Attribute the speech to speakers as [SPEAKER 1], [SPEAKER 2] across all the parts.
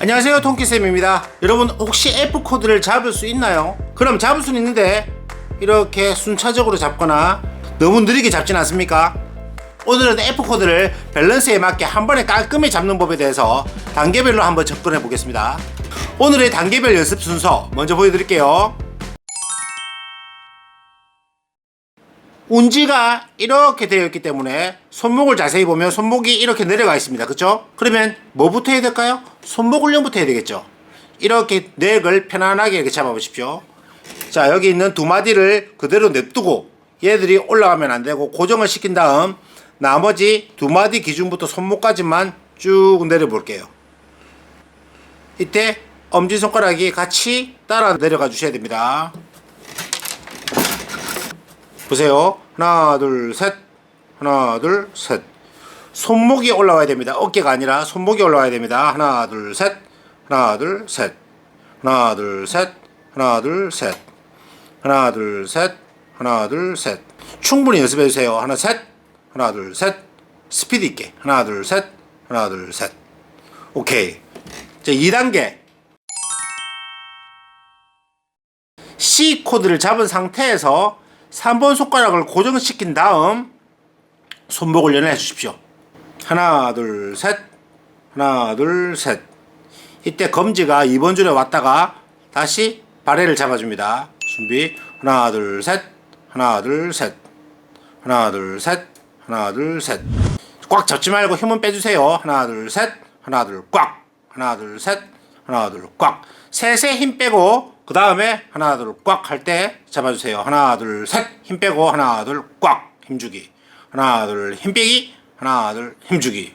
[SPEAKER 1] 안녕하세요 통키쌤입니다 여러분 혹시 F코드를 잡을 수 있나요? 그럼 잡을 수는 있는데 이렇게 순차적으로 잡거나 너무 느리게 잡진 않습니까? 오늘은 F코드를 밸런스에 맞게 한 번에 깔끔히 잡는 법에 대해서 단계별로 한번 접근해 보겠습니다 오늘의 단계별 연습 순서 먼저 보여드릴게요 운지가 이렇게 되어 있기 때문에 손목을 자세히 보면 손목이 이렇게 내려가 있습니다. 그쵸? 그러면 뭐부터 해야 될까요? 손목 훈련부터 해야 되겠죠. 이렇게 넥을 편안하게 이렇게 잡아보십시오. 자, 여기 있는 두 마디를 그대로 냅두고 얘들이 올라가면 안 되고 고정을 시킨 다음 나머지 두 마디 기준부터 손목까지만 쭉 내려 볼게요. 이때 엄지손가락이 같이 따라 내려가 주셔야 됩니다. 보세요. 하나, 둘, 셋. 하나, 둘, 셋. 손목이 올라와야 됩니다. 어깨가 아니라 손목이 올라와야 됩니다. 하나, 둘, 셋. 하나, 둘, 셋. 하나, 둘, 셋. 하나, 둘, 셋. 하나, 둘, 셋. 하나, 둘, 셋. 충분히 연습해 주세요. 하나, 셋. 하나, 둘, 셋. 스피드 있게. 하나, 둘, 셋. 하나, 둘, 셋. 오케이. 자, 2단계. C 코드를 잡은 상태에서 3번 손가락을 고정시킨 다음 손목을 연해 주십시오. 하나, 둘, 셋. 하나, 둘, 셋. 이때 검지가 2번 줄에 왔다가 다시 발해를 잡아줍니다. 준비. 하나, 둘, 셋. 하나, 둘, 셋. 하나, 둘, 셋. 하나, 둘, 셋. 꽉 잡지 말고 힘은 빼주세요. 하나, 둘, 셋. 하나, 둘, 꽉. 하나, 둘, 셋. 하나, 둘, 꽉. 셋에 힘 빼고 그 다음에 하나, 둘, 꽉 할 때 잡아주세요. 하나, 둘, 셋. 힘 빼고 하나, 둘, 꽉. 힘주기. 하나, 둘, 힘 빼기. 하나, 둘, 힘주기.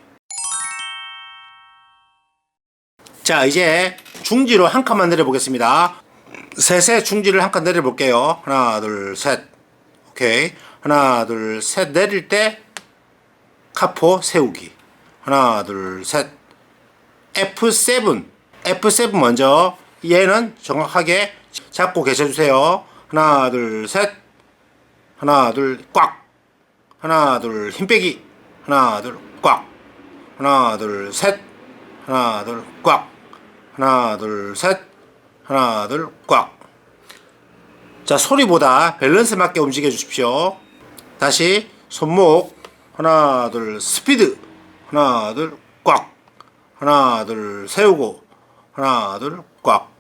[SPEAKER 1] 자, 이제 중지로 한 칸만 내려보겠습니다. 셋에 중지를 한 칸 내려볼게요. 하나, 둘, 셋. 오케이. 하나, 둘, 셋. 내릴 때 카포 세우기. 하나, 둘, 셋. F7. F7 먼저. 얘는 정확하게 잡고 계셔주세요. 하나, 둘, 셋. 하나, 둘, 꽉. 하나, 둘, 힘 빼기. 하나, 둘, 꽉. 하나, 둘, 셋. 하나, 둘, 꽉. 하나, 둘, 셋. 하나, 둘, 꽉. 자, 소리보다 밸런스 맞게 움직여 주십시오. 다시 손목 하나, 둘, 스피드. 하나, 둘, 꽉. 하나, 둘, 세우고. 하나, 둘, 꽉.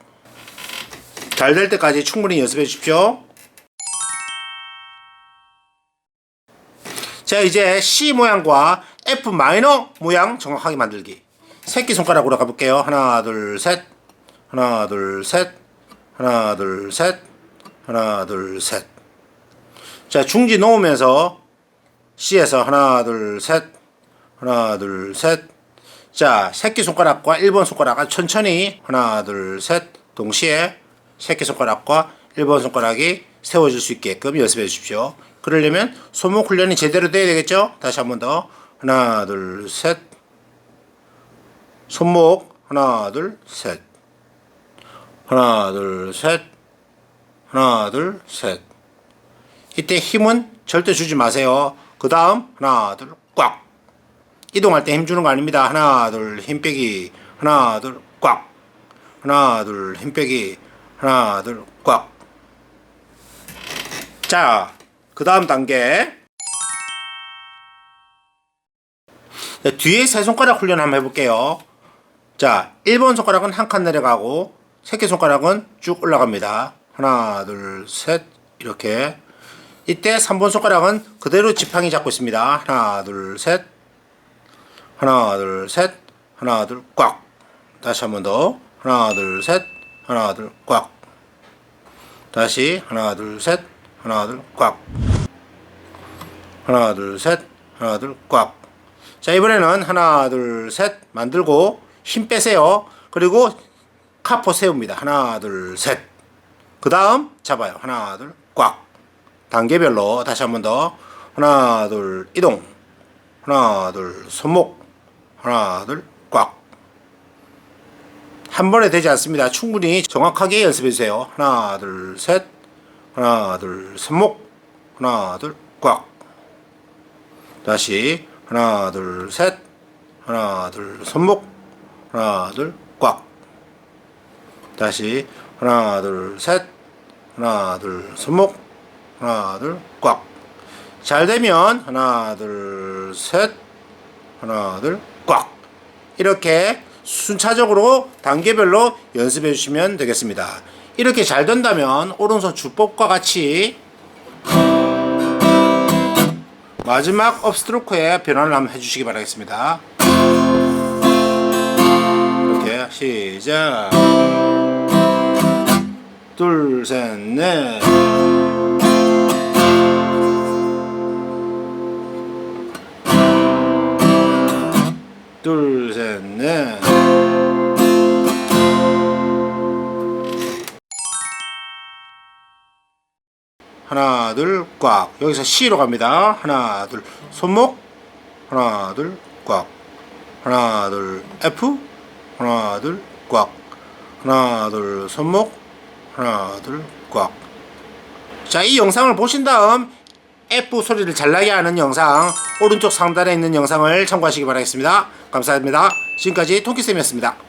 [SPEAKER 1] 잘 될 때까지 충분히 연습해 주십시오. 자, 이제 C 모양과 F 마이너 모양 정확하게 만들기. 새끼 손가락으로 가볼게요. 하나, 둘, 셋. 하나, 둘, 셋. 하나, 둘, 셋. 하나, 둘, 셋. 자, 중지 놓으면서 C에서 하나, 둘, 셋. 하나, 둘, 셋. 자, 새끼 손가락과 1번 손가락을 천천히 하나, 둘, 셋. 동시에 새끼 손가락과 1번 손가락이 세워질 수 있게끔 연습해 주십시오. 그러려면 손목 훈련이 제대로 돼야 되겠죠? 다시 한 번 더. 하나, 둘, 셋. 손목 하나, 둘, 셋. 하나, 둘, 셋. 하나, 둘, 셋. 이때 힘은 절대 주지 마세요. 그 다음 하나, 둘, 꽉. 이동할 때 힘 주는 거 아닙니다. 하나, 둘, 힘 빼기. 하나, 둘, 꽉. 하나, 둘, 힘 빼기. 하나, 둘, 꽉. 자, 그 다음 단계. 자, 뒤에 세 손가락 훈련 한번 해볼게요. 자, 1번 손가락은 한 칸 내려가고, 새끼 손가락은 쭉 올라갑니다. 하나, 둘, 셋, 이렇게. 이때 3번 손가락은 그대로 지팡이 잡고 있습니다. 하나, 둘, 셋. 하나, 둘, 셋. 하나, 둘, 꽉. 다시 한 번 더. 하나, 둘, 셋. 하나, 둘, 꽉. 다시 하나, 둘, 셋. 하나, 둘, 꽉. 하나, 둘, 셋. 하나, 둘, 꽉. 자, 이번에는 하나, 둘, 셋 만들고 힘 빼세요. 그리고 카포 세웁니다. 하나, 둘, 셋. 그 다음 잡아요. 하나, 둘, 꽉. 단계별로 다시 한 번 더. 하나, 둘, 이동. 하나, 둘, 손목. 하나, 둘, 꽉. 한 번에 되지 않습니다. 충분히 정확하게 연습해 주세요. 하나, 둘, 셋. 하나, 둘, 손목. 하나, 둘, 꽉. 다시 하나, 둘, 셋. 하나, 둘, 손목. 하나, 둘, 꽉. 다시 하나 둘 셋 하나 둘 손목 하나 둘 꽉 잘 되면 하나 둘 셋 하나 둘 꽉. 이렇게 순차적으로 단계별로 연습해 주시면 되겠습니다. 이렇게 잘 된다면 오른손 주법과 같이 마지막 업스트로크에 변화를 한번 해주시기 바라겠습니다. 이렇게 시작. 둘 셋넷. 둘셋넷 하나 둘 꽉. 여기서 C로 갑니다. 하나 둘. 손목. 하나 둘 꽉. 하나 둘 F. 하나 둘 꽉. 하나 둘 손목. 하나 둘 꽉. 자 이 영상을 보신 다음 F 소리를 잘 나게 하는 영상 오른쪽 상단에 있는 영상을 참고하시기 바라겠습니다. 감사합니다. 지금까지 통키쌤이었습니다